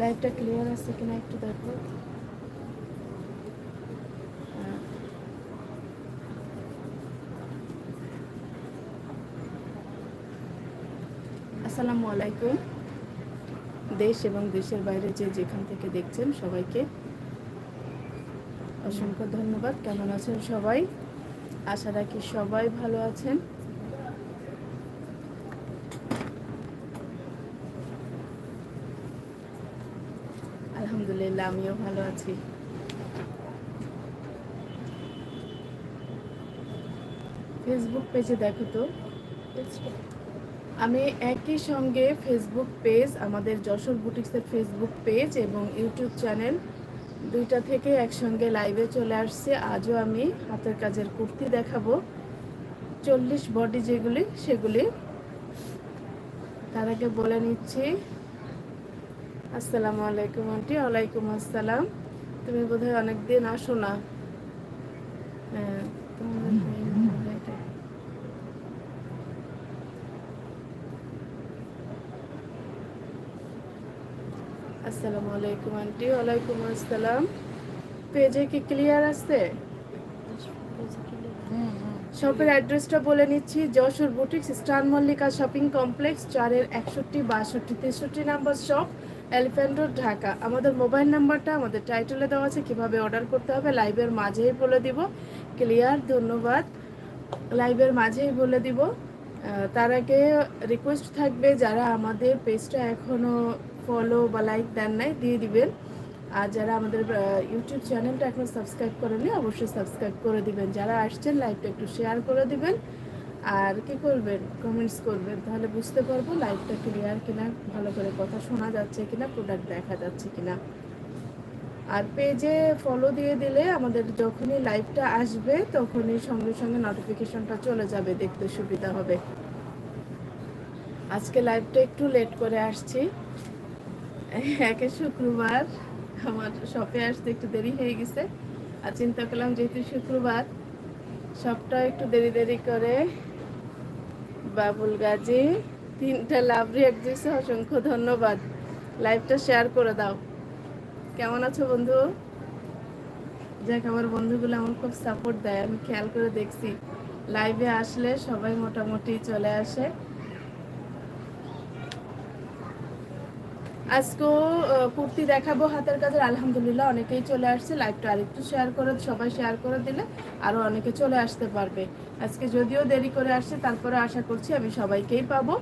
লাইভটা ক্লিয়ার আছে কিনা একটু দেখো। আসসালামু আলাইকুম। দেশ এবং দেশের বাইরে যে যেখান থেকে দেখছেন সবাইকে অসংখ্য ধন্যবাদ। কেমন আছেন সবাই? আশা রাখি সবাই ভালো আছেন। আলহামদুলিল্লাহ আমিও ভালো আছি। ফেসবুক পেজে দেখো তো। আমি একই সঙ্গে ফেসবুক পেজ আমাদের যশোর বুটিক্সের ফেসবুক পেজ এবং ইউটিউব চ্যানেল দুইটা থেকে একসঙ্গে লাইভে চলে আসছে। আজও আমি হাতের কাজের কুর্তি দেখাবো। চল্লিশ বডি যেগুলি, সেগুলি তার আগে বলে নিচ্ছি। আসসালামু আলাইকুম আন্টি। ওয়ালাইকুম আসসালাম। তুমি বোধহয় অনেকদিন আসো না। হ্যাঁ আসসালামু আলাইকুম আন্টি। ওয়ালাইকুম আসসালাম। পেজে কি ক্লিয়ার আছে? শপের অ্যাড্রেসটা বলে নিচ্ছি Jessore boutiques star Mallika shopping complex চারের একষট্টি বাষট্টি তেষট্টি number shop. Elephant road Dhaka. আমাদের মোবাইল নাম্বারটা, আমাদের টাইটেলে দেওয়া আছে কীভাবে অর্ডার করতে হবে। লাইভের মাঝেই বলে দিব। ক্লিয়ার, ধন্যবাদ। লাইভের মাঝেই বলে দিব। তার আগে রিকোয়েস্ট থাকবে যারা আমাদের পেজটা এখনও ফলো বা লাইক দেন নাই, দিয়ে দিবেন। আর যারা আমাদের ইউটিউব চ্যানেলটা এখন সাবস্ক্রাইব করেনি অবশ্যই সাবস্ক্রাইব করে দিবেন। যারা আসছেন লাইভটা একটু শেয়ার করে দিবেন। আর কি করবেন? কমেন্টস করবেন। তাহলে বুঝতে পারব লাইভটা ক্লিয়ার কিনা, ভালো করে কথা শোনা যাচ্ছে কিনা প্রোডাক্ট দেখা যাচ্ছে কিনা। আর পেজে ফলো দিয়ে দিলে আমাদের যখনই লাইভটা আসবে, তখনই সঙ্গে সঙ্গে নোটিফিকেশনটা চলে যাবে, দেখতে সুবিধা হবে। আজকে লাইভটা একটু লেট করে আসছি। একে শুক্রবার, আমার শপে আসতে একটু দেরি হয়ে গেছে। আর চিন্তা করলাম যেহেতু শুক্রবার সবটা একটু দেরি দেরি করে বাবুল গাজী, তিনটা লাভরি রিয়াক্ট দিয়েছে অসংখ্য ধন্যবাদ। লাইভটা শেয়ার করে দাও। কেমন আছো বন্ধু? যাক, আমার বন্ধুগুলো আমার খুব সাপোর্ট দেয়, আমি খেয়াল করে দেখছি। লাইভে আসলে সবাই মোটামুটি চলে আসে। আজকেও কুর্তি দেখাবো হাতের কাজের। আলহামদুলিল্লাহ অনেকেই চলে আসছে। লাইভটা আরেকটু শেয়ার করে সবাই শেয়ার করে দিলে আরও অনেকে চলে আসতে পারবে। আজকে যদিও দেরি করে আসছে তারপরে আশা করছি আমি সবাইকেই পাবো।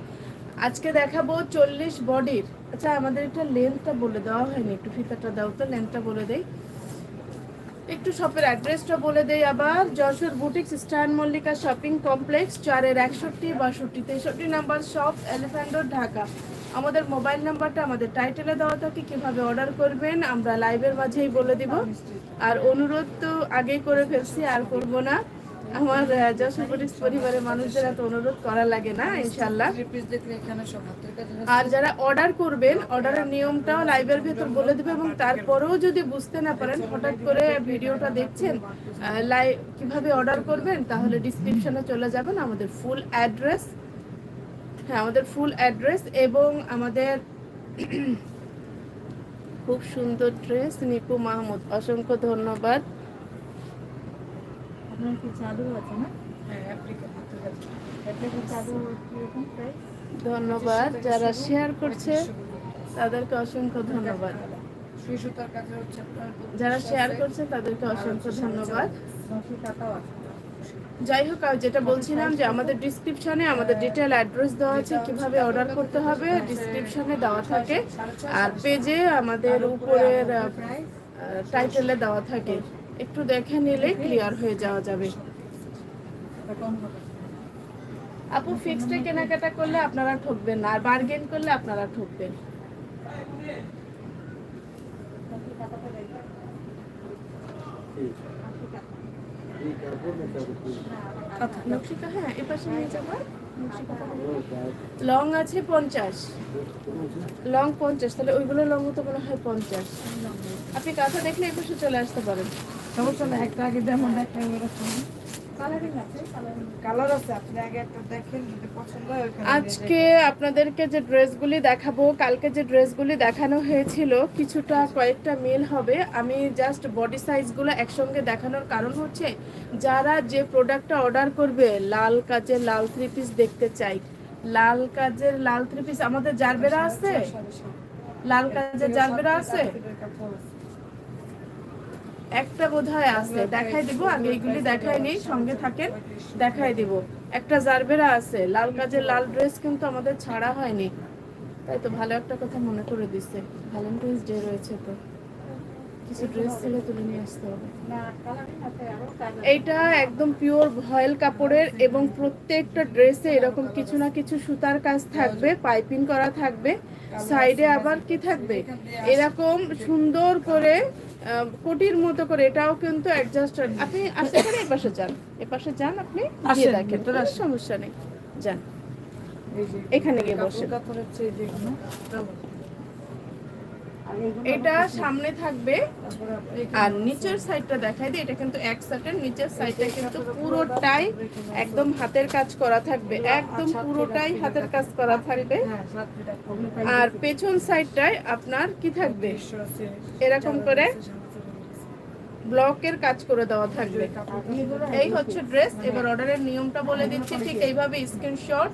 আজকে দেখাবো চল্লিশ বডির। আচ্ছা আমাদের একটা লেন্থটা বলে দেওয়া হয়নি একটু ফিতাটা দাও তো লেন্থটা বলে দেই। একটু শপের অ্যাড্রেসটা বলে দেই আবার। Jessore boutiques star Mallika shopping complex চারের একষট্টি বাষট্টি তেষট্টি number shop elephant road, Dhaka. আমাদের মোবাইল নাম্বারটা আমাদের টাইটেলে দেওয়া থাকে কীভাবে অর্ডার করবেন আমরা লাইভের মাঝেই বলে দিব। আর অনুরোধ তো আগেই করে ফেলছি আর করব না। আমার আহ, যশোর বুটিক্স পরিবারের মানুষদের এত অনুরোধ করা লাগে না ইনশাল্লাহ আর যারা অর্ডার করবেন অর্ডারের নিয়মটাও লাইভের ভেতর বলে দেবে এবং তারপরেও যদি বুঝতে না পারেন হঠাৎ করে ভিডিওটা দেখছেন লাইভ কীভাবে অর্ডার করবেন তাহলে ডিসক্রিপশনে চলে যাবেন আমাদের ফুল অ্যাড্রেস হ্যাঁ আমাদের ফুল অ্যাড্রেস এবং আমাদের খুব সুন্দর ড্রেস নিপু মাহমুদ। অসংখ্য ধন্যবাদ। আপনার কি চাদর আছে না? হ্যাঁ ধন্যবাদ যারা শেয়ার করছে তাদেরকে অসংখ্য ধন্যবাদ। যারা শেয়ার করছে তাদেরকে অসংখ্য ধন্যবাদ। টাকাও আছে। যাই হোক যেটা বলছিলাম যে আমাদের ডিসক্রিপশনে আমাদের ডিটেল অ্যাড্রেস দেওয়া আছে, কীভাবে অর্ডার করতে হবে ডিসক্রিপশনে দেওয়া থাকে। আর পেজে আমাদের উপরের টাইটেলে দেওয়া থাকে। একটু দেখে নিলে ক্লিয়ার হয়ে যাওয়া যাবে। আপু ফিক্সডে কেনাকাটা করলে আপনারা ঠকবেন না, আর বার্গেন করলে আপনারা ঠকবেন। আশি টাকা নকশিকা হ্যাঁ এপাশে নিয়ে যাব। লং আছে পঞ্চাশ। লং পঞ্চাশ, তাহলে ওইগুলো লং তো মনে হয় পঞ্চাশ। আপনি কাঁথা দেখলে এ পাশে চলে আসতে পারেন। সমস্যা একটা আগে যেমন একটা দেখেন যদি পছন্দ হয় ওখানে নিয়ে আজকে আপনাদেরকে যে ড্রেসগুলি দেখাবো কালকে যে ড্রেসগুলি দেখানো হয়েছিল কিছুটা কয়েকটা মিল হবে। আমি জাস্ট বডি সাইজগুলো একসঙ্গে দেখানোর কারণ হচ্ছে যারা যে প্রোডাক্টটা অর্ডার করবে লাল কাজের লাল থ্রি পিস দেখতে চাই। লাল কাজের লাল থ্রি পিস আমাদের জারবেরা আছে? লাল কাজের জারবেরা আছে। একটা বোধহয় আছে। দেখাই দিব আগে এইগুলি দেখাই নেই, সঙ্গে থাকেন, দেখাই দিব। একটা জারবেরা আছে, লাল কাজের লাল ড্রেস কিন্তু আমাদের ছাড়া হয়নি। তাই তো ভালো একটা কথা মনে করে দিচ্ছে। ভ্যালেন্টাইন্স ডে রয়েছে তো। কিছু ড্রেস ছিল নিয়ে আসতে হবে। এইটা একদম পিওর ভয়েল কাপড়ের এবং প্রত্যেকটা ড্রেসে এরকম কিছু না কিছু সুতার কাজ থাকবে, পাইপিং করা থাকবে সাইডে আবার কি থাকবে? এরকম সুন্দর করে কোটির মতো করে এটাও কিন্তু অ্যাডজাস্ট আপনি আসতে পারেন এপাশে যান। এপাশে যান আপনি গিয়ে দেখেন। সমস্যা নেই। যান। এখানে গিয়ে কাপড় বসেন। কাপড়ের চেয়ে যেগুলো, চলো। আর এগুলো এটা সামনে থাকবে আর নিচের সাইডটা দেখাই দিই, এটা কিন্তু এক সাইডের নিচের সাইডটা কিন্তু পুরোটাই একদম হাতের কাজ করা থাকবে, একদম পুরোটাই হাতের কাজ করা থাকবে। আর পেছন সাইডটায় আপনার কি থাকবে এরকম করে। ব্লকের কাজ করে দেওয়া থাকবে এই হচ্ছে ড্রেস এবার অর্ডারের নিয়মটা বলে দিচ্ছি, ঠিক এইভাবে স্ক্রিনশট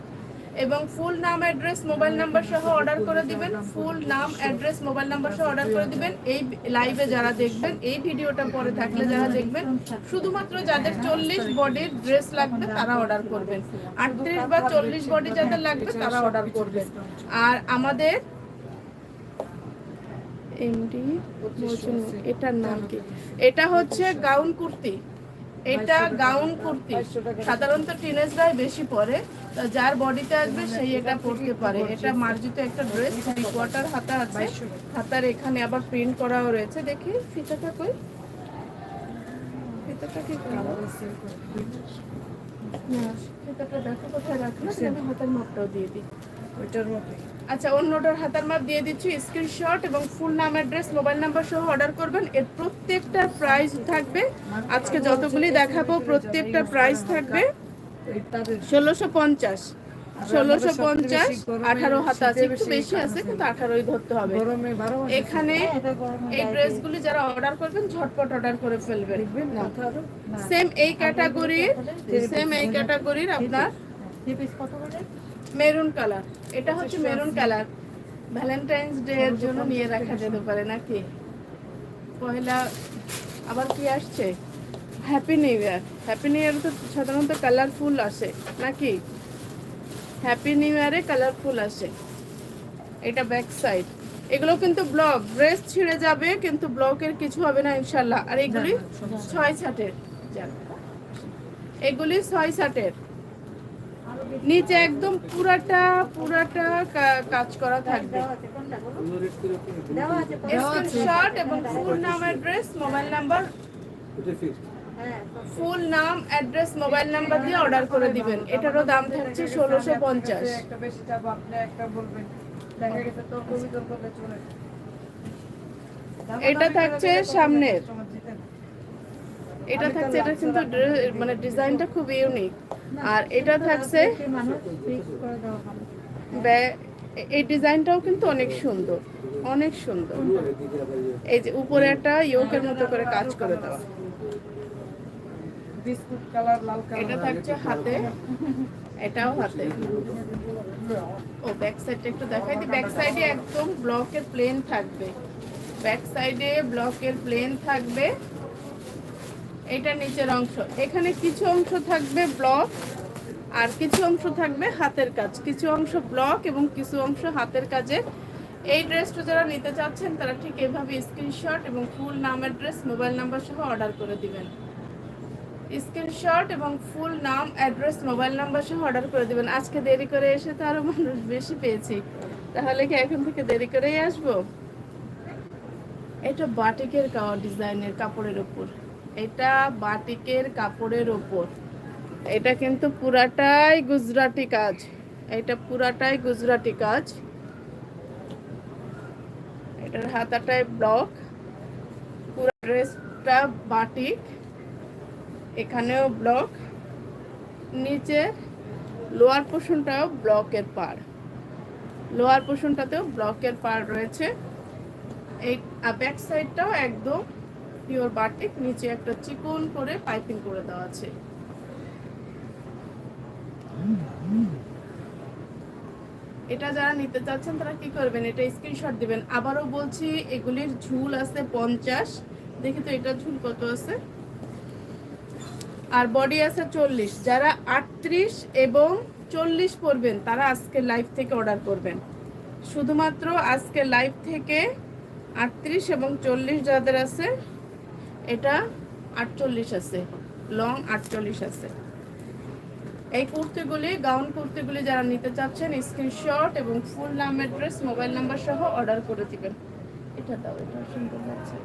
এবং ফুল নাম অ্যাড্রেস মোবাইল নাম্বার সহ অর্ডার করে দিবেন। ফুল নাম অ্যাড্রেস মোবাইল নাম্বার সহ অর্ডার করে দিবেন। এই লাইভে যারা দেখবেন, এই ভিডিওটা পরে থাকলে যারা দেখবেন, শুধুমাত্র যাদের চল্লিশ বডির ড্রেস লাগবে, তারা অর্ডার করবেন। আটত্রিশ বা চল্লিশ বডি যাদের লাগবে, তারা অর্ডার করবেন। আর আমাদের এমডি এটার নাম কি? এটা হচ্ছে গাউন কুর্তি। এটা গাউন কুর্তি। সাধারণত টিনেজরাই বেশি পরে যার বডিতে আসবে সেই এটা পরতে পারে। এটা মার্জিত একটা ড্রেস থ্রি কোয়ার্টার হাতা আছে, হাতার এখানে আবার প্রিন্ট করাও রয়েছে। দেখি ফিতাটা কই? ফিতাটা কি ফিতাটা দেখো, কোথায় রাখল আমি হাতার মাপটাও দিয়ে দিই। ওইটার মধ্যে। আচ্ছা অন্যটার হাতার মাপ দিয়ে দিচ্ছি। স্ক্রিনশট এবং ফুল নাম অ্যাড্রেস মোবাইল নাম্বার সহ অর্ডার করবেন। এর প্রত্যেকটার প্রাইস থাকবে। আজকে যতগুলি দেখাবো, প্রত্যেকটা প্রাইস থাকবে। ষোলোশো পঞ্চাশ। ষোলোশো পঞ্চাশ, আঠারো হাতা আছে। একটু বেশি আছে, কিন্তু আঠারোই ধরতে হবে। এখানে এই ড্রেসগুলি যারা অর্ডার করবেন, ঝটপট অর্ডার করে ফেলবেন। সেম এই ক্যাটাগরির সেম এই ক্যাটাগরির আপনার মেরুন কালার। এটা হচ্ছে মেরুন কালার। ভ্যালেন্টাইন্স ডে এর জন্য নিয়ে রাখা যেতে পারে নাকি? পয়লা আবার কি আসছে? Happy new year happy new year তো সাধারণত কালারফুল আসে নাকি? হ্যাপি নিউ ইয়ারে কালারফুল আসে। এটা ব্যাক সাইড এগুলো কিন্তু ব্লক ড্রেস ছিঁড়ে যাবে কিন্তু ব্লকের কিছু হবে না ইনশাল্লাহ আর এগুলি ছয় ছাটের। এগুলি ছয় ছাটের। নিচে একদম পুরাটা পুরাটা কাজ করা থাকবে? স্ক্রিনশট এবং ফুল নাম অ্যাড্রেস মোবাইল নাম্বার হ্যাঁ ফুল নাম অ্যাড্রেস মোবাইল নাম্বার দিয়ে অর্ডার করে দিবেন। এটারও দাম থাকছে ষোলোশো পঞ্চাশ। এটা থাকছে সামনের। এটা থাকছে এটা কিন্তু মানে ডিজাইনটা খুব ইউনিক আর এটা থাকছে এই ডিজাইনটাও কিন্তু অনেক সুন্দর অনেক সুন্দর। এই যে উপরে একটা ইয়োকের মতো করে কাজ করে দেওয়া। এটা থাকছে হাতে এটাও হাতে। ও ব্যাক সাইডটা একটু দেখাই দিই ব্যাক সাইডে একদম ব্লকের প্লেন থাকবে। ব্যাক সাইডে ব্লকের প্লেন থাকবে। এটা নিচের অংশ। এখানে কিছু অংশ থাকবে ব্লক আর কিছু অংশ থাকবে হাতের কাজ। কিছু অংশ ব্লক এবং কিছু অংশ হাতের কাজে এই ড্রেসটা যারা নিতে চাচ্ছেন, তারা ঠিক এভাবে স্ক্রিনশট এবং ফুল নাম অ্যাড্রেস মোবাইল নাম্বার সহ অর্ডার করে দিবেন। স্ক্রিনশট এবং ফুল নাম অ্যাড্রেস মোবাইল নাম্বার সহ অর্ডার করে দিবেন। আজকে দেরি করে এসে তো আরও মানুষ বেশি পেয়েছি। তাহলে কি এখন থেকে দেরি করেই আসব? এটা বাটিকের ডিজাইনের কাপড়ের উপর। এটা বাটিকের কাপড়ের ওপর। এটা কিন্তু পুরাটাই গুজরাটি কাজ। এটা পুরাটাই গুজরাটি কাজ। এটার হাতাটাই ব্লক। পুরো ড্রেসটা বাটিক। এখানেও ব্লক। নিচে লোয়ার পোর্শনটাও ব্লকের পার লোয়ার পোর্শনটাতেও ব্লকের পার রয়েছে। এই ব্যাক সাইডটাও একদম পিওর বাটিক, নিচে একটা চিকন করে পাইপিং করে দেওয়া আছে। এটা যারা নিতে চাচ্ছেন, তারা কি করবেন? এটা স্ক্রিনশট দিবেন। আবারও বলছি, এগুলির ঝুল আছে পঞ্চাশ। দেখি তো এটা ঝুল কত আছে? আর বডি আছে চল্লিশ। যারা আটত্রিশ এবং চল্লিশ পড়বেন তারা আজকে লাইভ থেকে অর্ডার করবেন। শুধুমাত্র আজকে লাইভ থেকে আটত্রিশ এবং চল্লিশ যাদের আছে এটা আটচল্লিশ আছে লং আটচল্লিশ আছে এই কুর্তিগুলি গাউন কুর্তিগুলি যারা নিতে চাচ্ছেন স্ক্রিনশট এবং ফুল নাম অ্যাড্রেস মোবাইল নাম্বার সহ অর্ডার করে দিবেন এটা দাও এটা সুন্দর লাগছে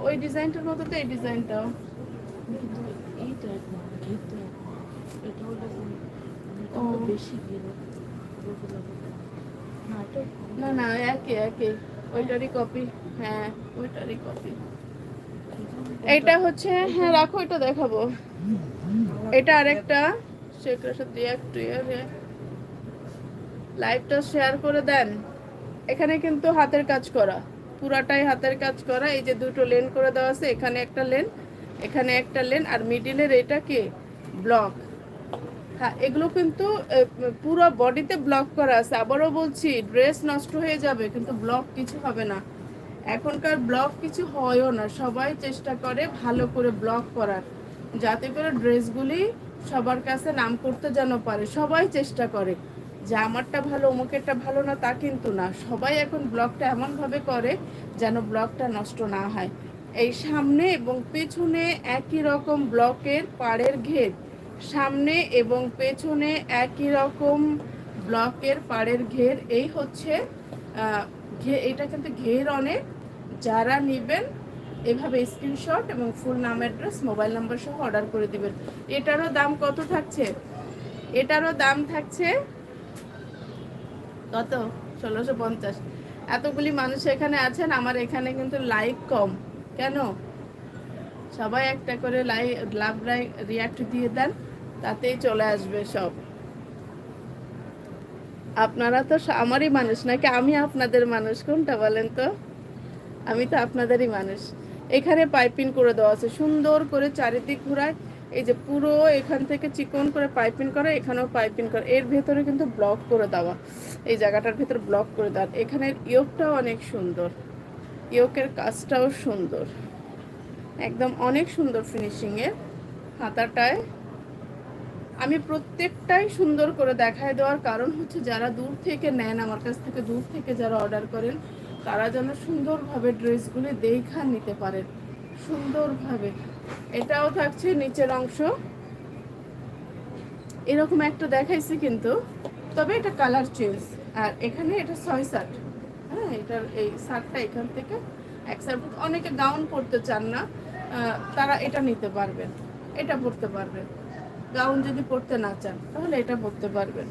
ওই ডিজাইনটার মতো তো এই ডিজাইনটাও না না একে একই ওইটারই কপি হ্যাঁ। ওইটারই কপি এটা হচ্ছে হ্যাঁ রাখো এটা দেখাবো। এটা আরেকটা। লাইভটা শেয়ার করে দেন। এখানে কিন্তু হাতের কাজ করা। পুরাটাই হাতের কাজ করা। এই যে দুটো লেন করে দেওয়া আছে এখানে একটা লেন এখানে একটা লেন আর মিডিলের এটা কি? ব্লক হ্যাঁ এগুলো কিন্তু পুরো বডিতে ব্লক করা আছে। আবারও বলছি ড্রেস নষ্ট হয়ে যাবে, কিন্তু ব্লক কিছু হবে না। এখনকার ব্লক কিছু হয়ও না। সবাই চেষ্টা করে ভালো করে ব্লক করার। যাতে করে ড্রেসগুলি সবার কাছে নাম করতে যেন পারে। সবাই চেষ্টা করে। যে আমারটা ভালো, অমুকেরটা ভালো না, তা কিন্তু না। সবাই এখন ব্লকটা এমনভাবে করে যেন ব্লকটা নষ্ট না হয়। এই সামনে এবং পেছনে একই রকম ব্লকের পাড়ের ঘের। সামনে এবং পেছনে একই রকম ব্লকের পাড়ের ঘের। এই হচ্ছে এটা কিন্তু ঘের অনেক। যারা নেবেন, এভাবে স্ক্রিনশট এবং ফুল নাম অ্যাড্রেস মোবাইল নাম্বার সহ অর্ডার করে দিবেন। এটারও দাম কত থাকছে? এটারও দাম থাকছে কত? ষোলোশো পঞ্চাশ। এতগুলি মানুষ এখানে আছেন, আমার এখানে কিন্তু লাইক কম। কেন? সবাই একটা করে লাইক লাভ রিয়াক্ট দিয়ে দেন। তাতেই চলে আসবে সব। আপনারা তো আমারই মানুষ, নাকি আমি আপনাদের মানুষ? কোনটা বলেন তো? আমি তো আপনাদেরই মানুষ। এখানে পাইপিং করে দেওয়া আছে, সুন্দর করে চারিদিক ঘুরায়। এই যে পুরো এখান থেকে চিকন করে পাইপিং করে, এখানেও পাইপিং করে। এর ভেতরে কিন্তু ব্লক করে দেওয়া। এই জায়গাটার ভেতর ব্লক করে দেওয়া। এখানের ইয়োগটাও অনেক সুন্দর। ইয়োকের কাজটাও সুন্দর। একদম অনেক সুন্দর ফিনিশিংয়ের হাতাটায়। আমি প্রত্যেকটাই সুন্দর করে দেখায় দেওয়ার কারণ হচ্ছে যারা দূর থেকে নেন, আমার কাছ থেকে দূর থেকে যারা অর্ডার করেন, তারা যেন সুন্দরভাবে ড্রেসগুলি দেখা নিতে পারেন। সুন্দরভাবে। এটাও থাকছে নিচের অংশ। এরকম একটা দেখাইছি কিন্তু, তবে এটা কালার চেঞ্জ আর এখানে এটা ছয় শার্ট হ্যাঁ এটার এই শার্টটা এখান থেকে এক শার্ট অনেকে গাউন পরতে চান না তারা এটা নিতে পারবেন, এটা পরতে পারবেন। গাউন যদি পরতে না চান তাহলে এটা পরতে পারবেন।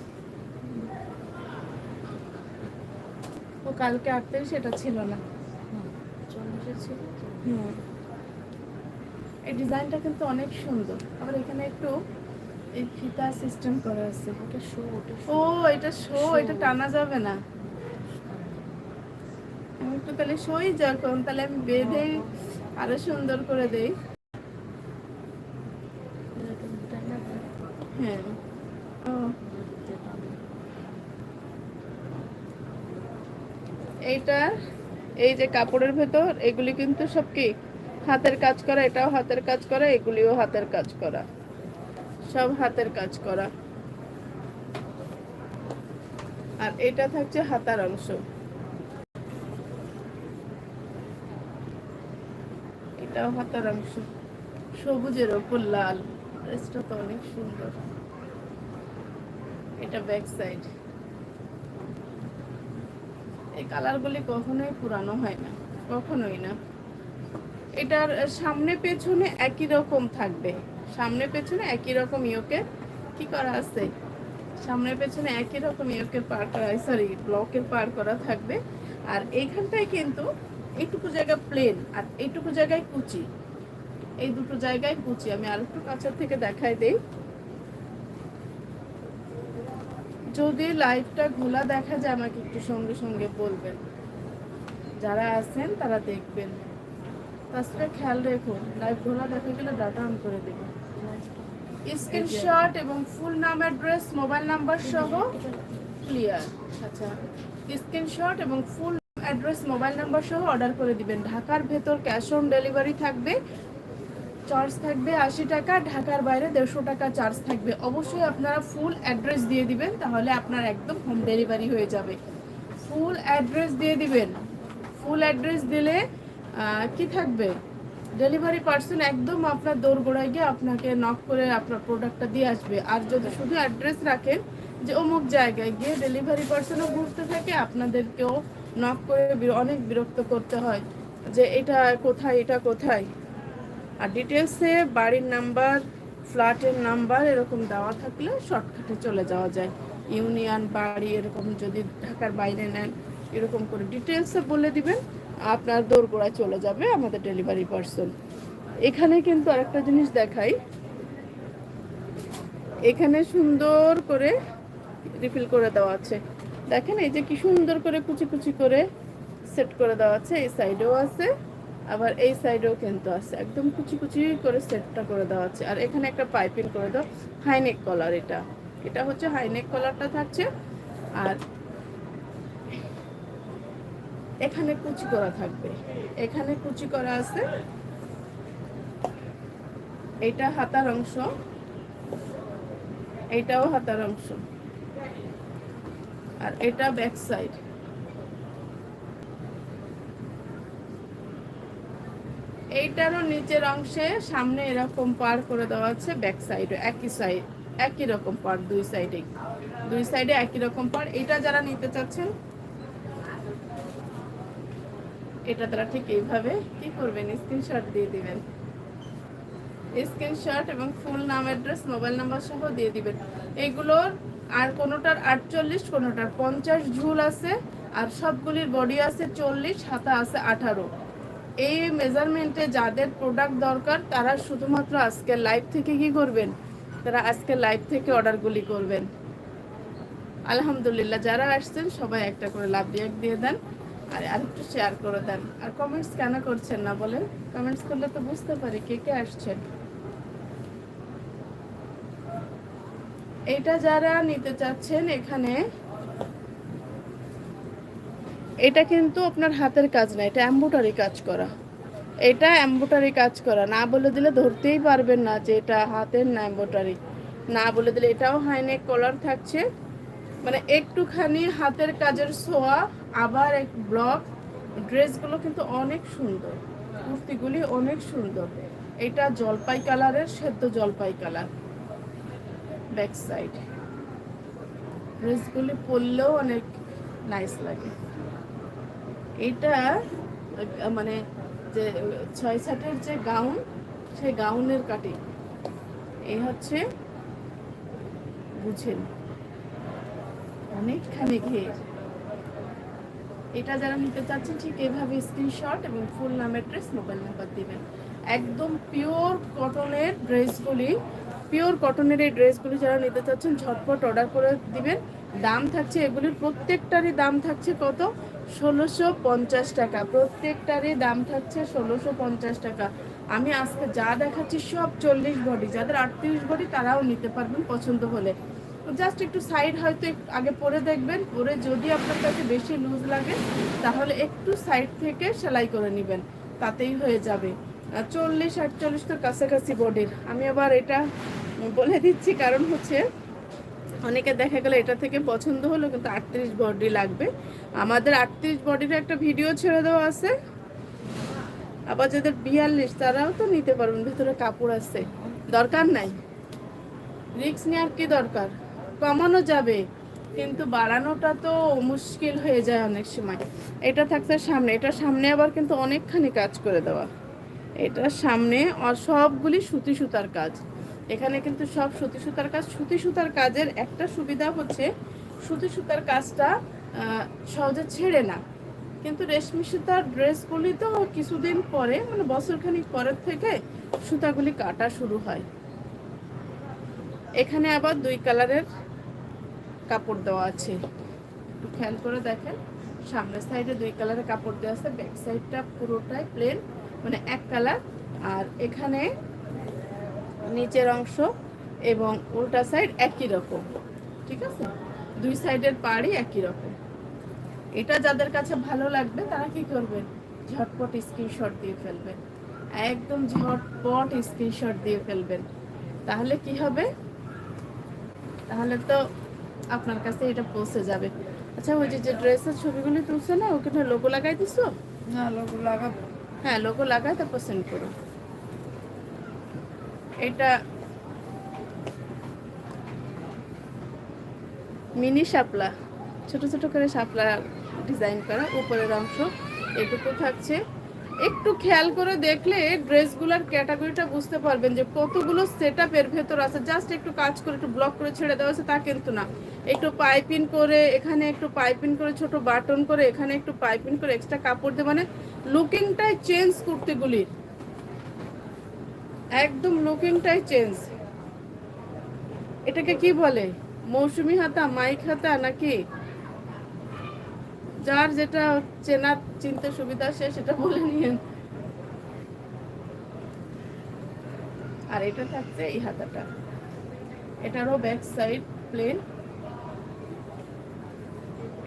ও কালকে আটত্রিশ সেটা ছিল না। হুম। এই ডিজাইনটা কিন্তু অনেক সুন্দর। আবার এখানে একটু এই ফিতা সিস্টেম করা আছে। ওটা শো ও এটা শো এটা টানা যাবে না। আমি একটু তাহলে শোই যখন তাহলে আমি বেঁধে আরও সুন্দর করে দেই হ্যাঁ ও এইটার এই যে কাপড়ের ভেতর, এগুলি কিন্তু সব কি? হাতের কাজ করা, এটাও হাতের কাজ করা, এগুলিও হাতের কাজ করা। সব হাতের কাজ করা। আর এটা থাকছে হাতার অংশ। এটাও হাতার অংশ। সবুজের ওপর লাল। ড্রেসটা তো অনেক সুন্দর। এটা ব্যাক সাইড এই কালারগুলি কখনোই পুরানো হয় না, কখনোই না। এটার সামনে পেছনে একই রকম থাকবে। সামনে পেছনে একই রকম ইয়োকে কি করা আছে? সামনে পেছনে একই রকম ইয়োকের পার করা সরি ব্লকের পার করা থাকবে। আর এইখানটায় কিন্তু এইটুকু জায়গা প্লেন আর এইটুকু জায়গায় কুচি। এই দুটো জায়গায় কুচি। আমি আর একটু কাছের থেকে দেখাই দেই। যদি লাইভটা ঘোলা দেখা যায়, আমাকে একটু সঙ্গে সঙ্গে বলবেন। যারা আছেন, তারা দেখবেন। তাছাড়া খেয়াল রেখুন লাইভ ঘোলা দেখা গেলে ডাটা অন করে দেবেন স্ক্রিনশট এবং ফুল নাম অ্যাড্রেস মোবাইল নাম্বার সহ ক্লিয়ার আচ্ছা স্ক্রিনশট এবং ফুল অ্যাড্রেস মোবাইল নাম্বার সহ অর্ডার করে দিবেন। ঢাকার ভেতর ক্যাশ অন ডেলিভারি থাকবে। চার্জ থাকবে আশি টাকা, ঢাকার বাইরে দেড়শো টাকা চার্জ থাকবে। অবশ্যই আপনারা ফুল অ্যাড্রেস দিয়ে দিবেন, তাহলে আপনার একদম হোম ডেলিভারি হয়ে যাবে। ফুল অ্যাড্রেস দিয়ে দিবেন। ফুল অ্যাড্রেস দিলে কি থাকবে? ডেলিভারি পার্সন একদম আপনার দোরগোড়ায় গিয়ে আপনাকে নক করে আপনার প্রোডাক্টটা দিয়ে আসবে। আর যদি শুধু অ্যাড্রেস রাখেন, যে অমুক জায়গায় গিয়ে ডেলিভারি পার্সনও ঘুরতে থাকে, আপনাদেরকেও নক করে অনেক বিরক্ত করতে হয়। যে এটা কোথায় এটা কোথায়? আর ডিটেলসে বাড়ির নাম্বার ফ্ল্যাটের নাম্বার এরকম দেওয়া থাকলে শর্টকাটে চলে যাওয়া যায়। ইউনিয়ন বাড়ি এরকম যদি ঢাকার বাইরে নেন, এরকম করে ডিটেলসে বলে দিবেন, আপনার দোরগোড়ায় চলে যাবে আমাদের ডেলিভারি পার্সন এখানে কিন্তু আরেকটা জিনিস দেখাই। এখানে সুন্দর করে রিফিল করে দেওয়া আছে। দেখেন এই যে কি সুন্দর করে কুচি কুচি করে সেট করে দেওয়া আছে, এই সাইডেও আছে। আবার এই সাইডেও কিন্তু আছে। একদম কুচি কুচি করে সেটটা করে দেওয়া আছে। আর এখানে একটা পাইপিং করে দাও। হাইনেক কলার এটা। এটা হচ্ছে হাইনেক কলারটা থাকছে। আর এখানে কুচি করা থাকবে। এখানে কুচি করা আছে। এটা হাতার অংশ। এটাও হাতার অংশ। আর এটা ব্যাক সাইড এইটারও নিচের অংশে সামনে এরকম পার করে দেওয়া আছে, ব্যাক সাইডে একই সাইড, একই রকম পার, দুই সাইডে দুই সাইডে একই রকম পার। এটা যারা নিতে চাচ্ছেন, এটা তারা ঠিক এইভাবে কি করবেন? স্ক্রিনশট দিয়ে দিবেন। স্ক্রিনশট এবং ফুল নাম, অ্যাড্রেস, মোবাইল নাম্বার সহ দিয়ে দিবেন। এগুলোর আর কোনোটার আটচল্লিশ, কোনোটার পঞ্চাশ ঝুল আছে, আর সবগুলির বডি আছে চল্লিশ হাতা আছে আঠারো। এই মেজারমেন্টে যাদের প্রোডাক্ট দরকার, তারা শুধুমাত্র আজকে লাইভ থেকে কি করবেন? তারা আজকে লাইভ থেকে অর্ডারগুলি করবেন। আলহামদুলিল্লাহ, যারা আসছেন, সবাই একটা করে লাভ দিয়ে দিয়ে দেন। আর আরেকটু শেয়ার করে দেন। আর কমেন্টস কেন করছেন না বলেন? কমেন্টস করলে তো বুঝতে পারি কে কে আসছেন। এটা যারা নিতে চাচ্ছেন এখানে এটা কিন্তু আপনার হাতের কাজ না, এটা এম্বুটারি কাজ করা। এটা এম্বুটারি কাজ করা। না বলে দিলে ধরতেই পারবেন না যে এটা হাতের না এম্বুটারি না বলে দিলে এটাও হাইনেক কলার থাকছে। মানে একটুখানি হাতের কাজের ছোঁয়া আবার এক ব্লক ড্রেসগুলো কিন্তু অনেক সুন্দর। কুর্তিগুলি অনেক সুন্দর। এটা জলপাই কালারের সেদ্ধ জলপাই কালার ব্যাক সাইড ড্রেসগুলি পরলেও অনেক নাইস লাগে। এটা মানে যে ছয় সাটের যে গাউন, সেই গাউনের কাটিং। এই হচ্ছে বুঝেন, অনেকখানি ঘের। এটা যারা নিতে চাচ্ছেন, ঠিক এভাবে স্ক্রিনশট এবং ফুল নাম অ্যাড্রেস মোবাইল নাম্বার দিবেন। একদম পিওর কটনের ড্রেসগুলি পিওর কটনের এই ড্রেসগুলি যারা নিতে চাচ্ছেন, ঝটপট অর্ডার করে দিবেন। দাম থাকছে, এগুলির প্রত্যেকটারই দাম থাকছে কত? ষোলোশো পঞ্চাশ টাকা। প্রত্যেকটারই দাম থাকছে ষোলোশো পঞ্চাশ টাকা। আমি আজকে যা দেখাচ্ছি সব চল্লিশ বডি। যাদের আটত্রিশ বডি তারাও নিতে পারবেন পছন্দ হলে। জাস্ট একটু সাইড হয়তো আগে পরে দেখবেন, পরে যদি আপনার কাছে বেশি লুজ লাগে, তাহলে একটু সাইড থেকে সেলাই করে নেবেন। তাতেই হয়ে যাবে। চল্লিশ আটচল্লিশ তো কাছাকাছি বডির। আমি আবার এটা বলে দিচ্ছি, কারণ হচ্ছে অনেকে দেখা গেল এটা থেকে পছন্দ হলো, কিন্তু আটত্রিশ বডি লাগবে। আমাদের আটত্রিশ বডির একটা ভিডিও ছেড়ে দেওয়া আছে। আবার যাদের বিয়াল্লিশ, তারাও তো নিতে পারবেন, ভিতরে কাপড় আছে। দরকার নাই। রিক্স নেওয়ার কি দরকার? কমানো যাবে, কিন্তু বাড়ানোটা তো মুশকিল হয়ে যায় অনেক সময়। এটা থাকছে সামনে, এটা সামনে আবার কিন্তু অনেকখানি কাজ করে দেওয়া। এটা সামনে সবগুলি সুতি সুতার কাজ। এখানে কিন্তু সব সুতি সুতার কাজ। সুতি সুতার কাজের একটা সুবিধা হচ্ছে, সুতি সুতার কাজটা সহজে ছেড়ে না। কিন্তু রেশমি সুতার ড্রেসগুলি তো কিছুদিন পরে মানে বছরখানিক পরের থেকে সুতাগুলি কাটা শুরু হয়। এখানে আবার দুই কালারের কাপড় দেওয়া আছে। একটু খেয়াল করে দেখেন, সামনের সাইডে দুই কালারের কাপড় দেওয়া আছে, ব্যাক সাইডটা পুরোটাই প্লেন মানে এক কালার। আর এখানে নিচের অংশ এবং উল্টা সাইড একই রকম ঠিক আছে? দুই সাইডের পাড়ই একই রকম। এটা যাদের কাছে ভালো লাগবে তারা কি করবেন? ঝটপট স্ক্রিনশট দিয়ে ফেলবেন। একদম ঝটপট স্ক্রিনশট দিয়ে ফেলবেন। তাহলে কি হবে? তাহলে তো আপনার কাছে এটা পৌঁছে যাবে। আচ্ছা ওই যে যে ড্রেসের ছবিগুলি তুলছে না ওখানে লোগো লাগাই দিছো? না লোক লাগাবো। হ্যাঁ লোগো লাগাই তারপর সেন্ড করো। এটা মিনি শাপলা, ছোট ছোট করে শাপলা ডিজাইন করা উপরের অংশ। এটুকু থাকছে। একটু খেয়াল করে দেখলে ড্রেসগুলোর ক্যাটাগরিটা বুঝতে পারবেন যে কতগুলো সেট এর ভেতর আছে। জাস্ট একটু কাজ করে, একটু ব্লক করে ছেড়ে দেওয়া আছে, তা কিন্তু না। একটু পাইপিন করে, এখানে একটু পাইপিন করে, ছোট বাটন করে, এখানে একটু পাইপিন করে এক্সট্রা কাপড় দিয়ে মানে লুকিংটাই চেঞ্জ কুর্তিগুলির একদম লুকিংটাই চেঞ্জ এটাকে কি বলে? মৌসুমি হাতা, মাইক হাতা নাকি? যার যেটা চেনার চিনতে সুবিধা সে সেটা বলে নিয়েন। আর এটা থাকছে এই হাতাটা। এটারও ব্যাক সাইড প্লেন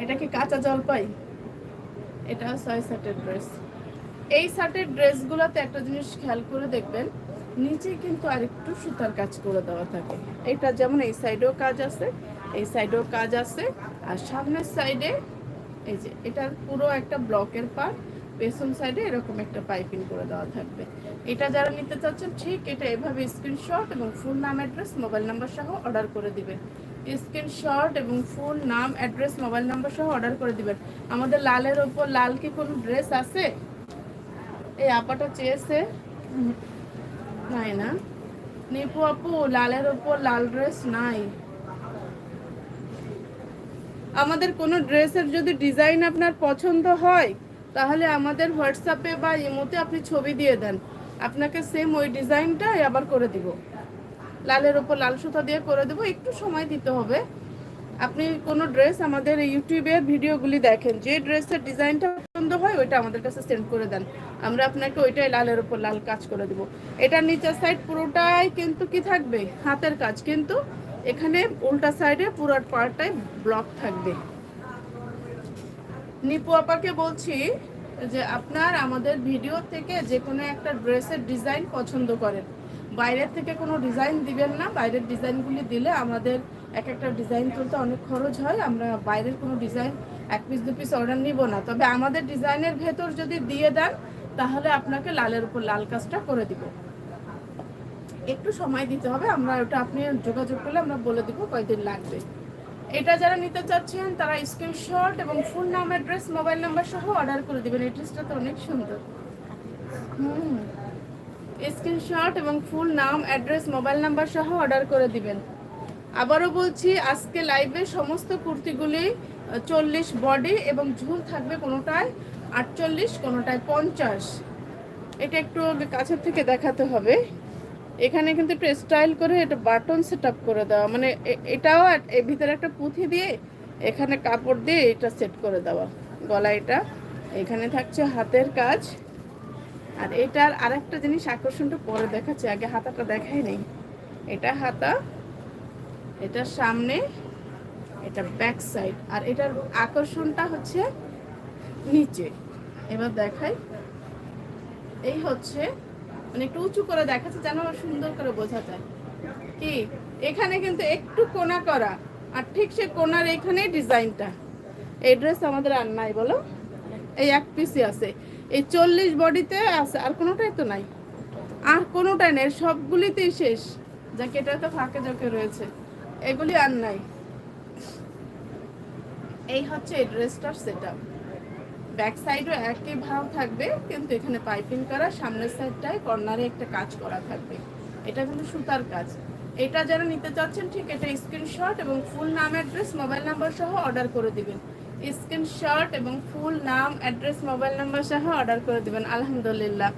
এটা কি কাঁচা জলপাই। এটা ছয় সেটের ড্রেস এই শার্টের ড্রেসগুলোতে একটা জিনিস খেয়াল করে দেখবেন নিচে কিন্তু আরেকটু সুতার কাজ করে দেওয়া থাকে। এটা যেমন এই সাইডেও কাজ আছে, এই সাইডেও কাজ আছে, আর সামনের সাইডে এই যে, এটা পুরো একটা ব্লকের পার পেছন সাইডে এরকম একটা পাইপিং করে দেওয়া থাকবে। এটা যারা নিতে চাচ্ছেন, ঠিক এটা এভাবে স্ক্রিনশট এবং ফুল নাম অ্যাড্রেস মোবাইল নাম্বার সহ অর্ডার করে দিবেন। স্ক্রিনশট এবং ফুল নাম অ্যাড্রেস মোবাইল নাম্বার সহ অর্ডার করে দিবেন। আমাদের লালের ওপর লাল কি কোনো ড্রেস আছে? এই আপাটা চেয়েছে। নাই না? নিপু আপু, লালের ওপর লাল ড্রেস নাই। আমাদের কোনো ড্রেসের যদি ডিজাইন আপনার পছন্দ হয়, তাহলে আমাদের হোয়াটসঅ্যাপে বা ইমোতে আপনি ছবি দিয়ে দেন। আপনাকে সেম ওই ডিজাইনটাই আবার করে দিব। লালের ওপর লাল সুতা দিয়ে করে দেবো, একটু সময় দিতে হবে। আপনি কোনো ড্রেস আমাদের ইউটিউবের ভিডিওগুলি দেখেন, যে ড্রেসের ডিজাইনটা পছন্দ হয়, ওইটা আমাদের কাছে সেন্ড করে দেন। আমরা আপনাকে ওইটাই লালের ওপর লাল কাজ করে দেবো। এটার নিচের সাইড পুরোটাই কিন্তু কি থাকবে? হাতের কাজ। কিন্তু এখানে উল্টা সাইডে পুরো পার্টটাই ব্লক থাকবে। নিপু আপাকে বলছি যে আপনার আমাদের ভিডিও থেকে যে কোনো একটা ড্রেসের ডিজাইন পছন্দ করেন। বাইরের থেকে কোনো ডিজাইন দিবেন না, বাইরের ডিজাইনগুলি দিলে আমাদের এক একটা ডিজাইন তুলতে অনেক খরচ হয়, আমরা বাইরের কোনো ডিজাইন এক পিস দু পিস অর্ডার নিব না। তবে আমাদের ডিজাইনের ভেতর যদি দিয়ে দেন, তাহলে আপনাকে লালের উপর লাল কাজটা করে দিব। একটু সময় দিতে হবে, আমরা ওটা আপনি যোগাযোগ করলে আমরা বলে দিব কয়দিন লাগবে। এটা যারা নিতে চাচ্ছেন, তারা স্ক্রিনশট এবং ফুল নাম অ্যাড্রেস মোবাইল নাম্বার সহ অর্ডার করে দিবেন। এই ড্রেসটা তো অনেক সুন্দর। হুম। স্ক্রিনশট এবং ফুল নাম অ্যাড্রেস মোবাইল নাম্বার সহ অর্ডার করে দিবেন। আবারও বলছি, আজকে লাইভে সমস্ত কুর্তিগুলি চল্লিশ বডি এবং ঝুল থাকবে কোনোটায় আটচল্লিশ, কোনোটায় পঞ্চাশ। এটা একটু কাছের থেকে দেখাতে হবে। এখানে কিন্তু একটু স্টাইল করে এটা বাটন সেট করে দেওয়া। মানে এটাও এর ভিতরে একটা পুঁথি দিয়ে এখানে কাপড় দিয়ে এটা সেট করে দেওয়া। গলা এটা। এখানে থাকছে হাতের কাজ। আর এটার আরেকটা জিনিস আকর্ষণটা পরে দেখাচ্ছে। আগে হাতাটা দেখাই নেই। এটা হাতা। এটার সামনে এটা ব্যাক সাইড আর এটার আকর্ষণটা হচ্ছে নিচে। এবার দেখাই। এই হচ্ছে মানে একটু উঁচু করে দেখাচ্ছে যেন সুন্দর করে বোঝা যায়। কি? এখানে কিন্তু একটু কোনা করা, আর ঠিক সে কোনার এখানেই ডিজাইনটা। এই ড্রেস আমাদের আর নাই, বলো? এই এক পিসই আছে। এই চল্লিশ বডিতে আছে, আর কোনোটাই তো নাই। আর কোনোটাই নেই সবগুলিতেই শেষ। যাকে এটা তো ফাঁকে জোকে রয়েছে। এগুলি আর নাই। এই হচ্ছে এই ড্রেসটার সেট আপ ব্যাক সাইডও একই ভাব থাকবে, কিন্তু এখানে পাইপিং করা, সামনের সাইডটায় কর্নারে একটা কাজ করা থাকবে। এটা কিন্তু সুতার কাজ। এটা যারা নিতে চাচ্ছেন, ঠিক এটা স্ক্রিনশট এবং ফুল নাম অ্যাড্রেস মোবাইল নাম্বার সহ অর্ডার করে দিবেন। স্ক্রিনশট এবং ফুল নাম অ্যাড্রেস মোবাইল নাম্বার সহ অর্ডার করে দিবেন। আলহামদুলিল্লাহ।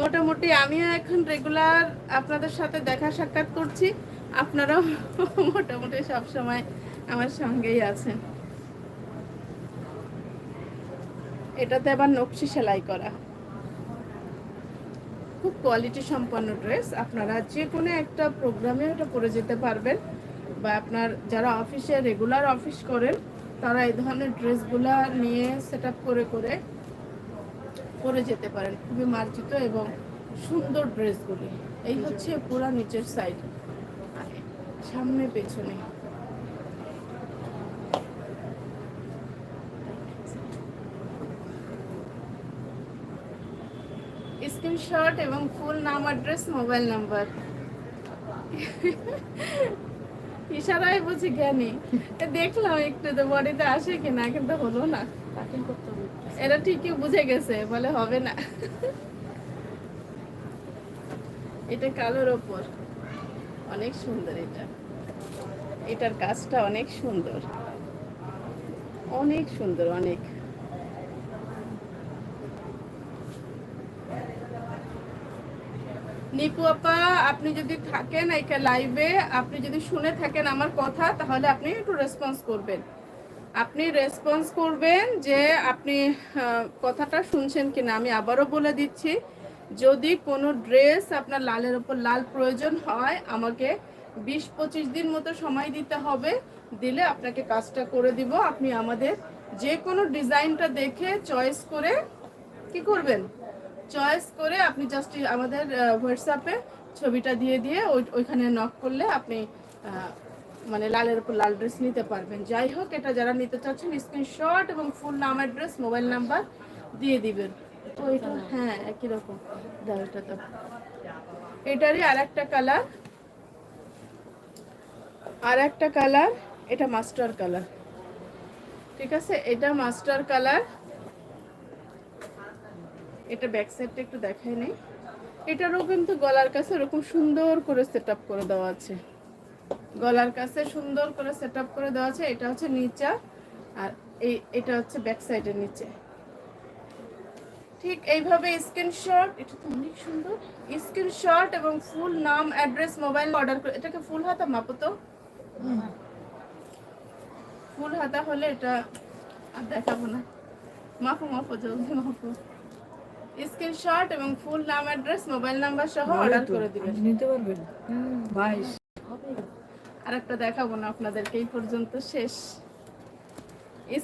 মোটামুটি আমিও এখন রেগুলার আপনাদের সাথে দেখা সাক্ষাৎ করছি। আপনারাও মোটামুটি সব সময় আমার সঙ্গেই আছেন। এটাতে আবার নকশি সেলাই করা। খুব কোয়ালিটি সম্পন্ন ড্রেস আপনারা যে কোনো একটা প্রোগ্রামে ওটা পরে যেতে পারবেন। বা আপনার যারা অফিসে রেগুলার অফিস করেন, তারা এই ধরনের ড্রেসগুলা নিয়ে সেট করে করে পরে যেতে পারেন। খুবই মার্জিত এবং সুন্দর ড্রেসগুলি। এই হচ্ছে পুরা নিচের সাইড সামনে, পেছনে। স্ক্রিনশট এবং ফুল নাম অ্যাড্রেস মোবাইল নাম্বার ইশারায় বুঝি জ্ঞানী। দেখলাম একটু তো বডিতে আসে কিনা, কিন্তু হলো না। কাটিং এরা ঠিকই বুঝে গেছে, বলে হবে না। এটা কালোর ওপর। অনেক সুন্দর এটা। এটার কাজটা অনেক সুন্দর। অনেক সুন্দর, অনেক। নিপু আপা, আপনি যদি থাকেন এখানে লাইভে আপনি যদি শুনে থাকেন আমার কথা, তাহলে আপনি একটু রেসপন্স করবেন। আপনি রেসপন্স করবেন যে আপনি কথাটা শুনছেন কিনা, আমি আবারও বলে দিচ্ছি, যদি কোনো ড্রেস আপনার লালের ওপর লাল প্রয়োজন হয়, আমাকে বিশ পঁচিশ দিন মতো সময় দিতে হবে, দিলে আপনাকে কাজটা করে দিব। আপনি আমাদের যে কোনো ডিজাইনটা দেখে চয়েস করে কি করবেন? চয়েস করে আপনি জাস্ট আমাদের হোয়াটসঅ্যাপে ছবিটা দিয়ে দিয়ে ওই- ওইখানে নক করলে আপনি মানে লালের উপর লাল ড্রেস নিতে পারবেন। যাই হোক, এটা যারা নিতে চাচ্ছেন স্ক্রিনশট এবং ফুল নাম অ্যাড্রেস মোবাইল নাম্বার দিয়ে দিবেন। তো এটা হ্যাঁ একই রকম। দাও এটা তো। এটারই আর একটা কালার আর একটা কালার এটা মাস্টার কালার ঠিক আছে? এটা মাস্টার কালার এটা ব্যাক সাইডটা একটু দেখাই নেই এটারও কিন্তু গলার কাছে এরকম সুন্দর করে সেট করে দেওয়া আছে। গলার কাছে সুন্দর করে সেট করে দেওয়া আছে। এটা হচ্ছে নিচা আর এই এটা হচ্ছে ব্যাক সাইডের নিচে। ঠিক এইভাবে স্ক্রিনশট এটা তো অনেক সুন্দর। স্ক্রিনশট এবং ফুল নাম অ্যাড্রেস মোবাইল অর্ডার করে এটাকে ফুল হাতা মাপো তো? ফুল হাতা হলে এটা আর দেখাবো না। মাপো মাপো জলদি মাপো। স্ক্রিনশট এবং ফুল নাম অ্যাড্রেস মোবাইল নাম্বার সহ অর্ডার করে দিবেন। নিতে পারবেন। বাইশ। আর একটা দেখাবো না আপনাদেরকে এই পর্যন্ত শেষ।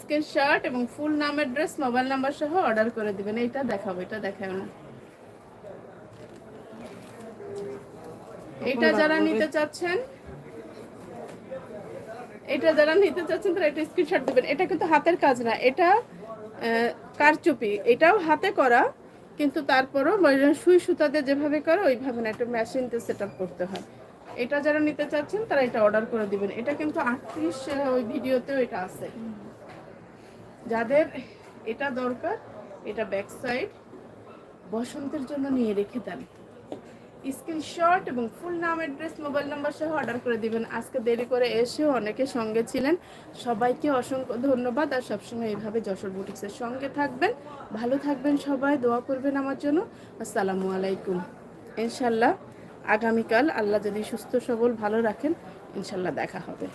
স্ক্রিনশট এবং ফুল নাম অ্যাড্রেস মোবাইল নাম্বার সহ অর্ডার করে দিবেন। এইটা দেখাবো এটা দেখাবো না। এটা যারা নিতে চাচ্ছেন এটা যারা নিতে চাচ্ছেন তারা এটা স্ক্রিনশট দিবেন। এটা কিন্তু হাতের কাজ না এটা কারচুপি। এটাও হাতে করা কিন্তু তারপরও সুই সুতাতে যেভাবে করে ওইভাবে না একটা মেশিনতে সেট করতে হয়। এটা যারা নিতে চাচ্ছেন, তারা এটা অর্ডার করে দিবেন। এটা কিন্তু আটত্রিশ ওই ভিডিওতেও এটা আছে। যাদের এটা দরকার, এটা ব্যাক সাইড বসন্তের জন্য নিয়ে রেখে দেন। স্ক্রিনশট এবং ফুল নাম অ্যাড্রেস মোবাইল নাম্বার সহ অর্ডার করে দিবেন। আজকে দেরি করে এসেও অনেকে সঙ্গে ছিলেন। সবাইকে অসংখ্য ধন্যবাদ আর সবসময় এইভাবে যশোর বুটিক্সের সঙ্গে থাকবেন। ভালো থাকবেন সবাই, দোয়া করবেন আমার জন্য। আসসালামু আলাইকুম। ইনশাল্লাহ আগামীকাল আল্লাহ যদি সুস্থ সবল ভালো রাখেন ইনশাল্লাহ দেখা হবে।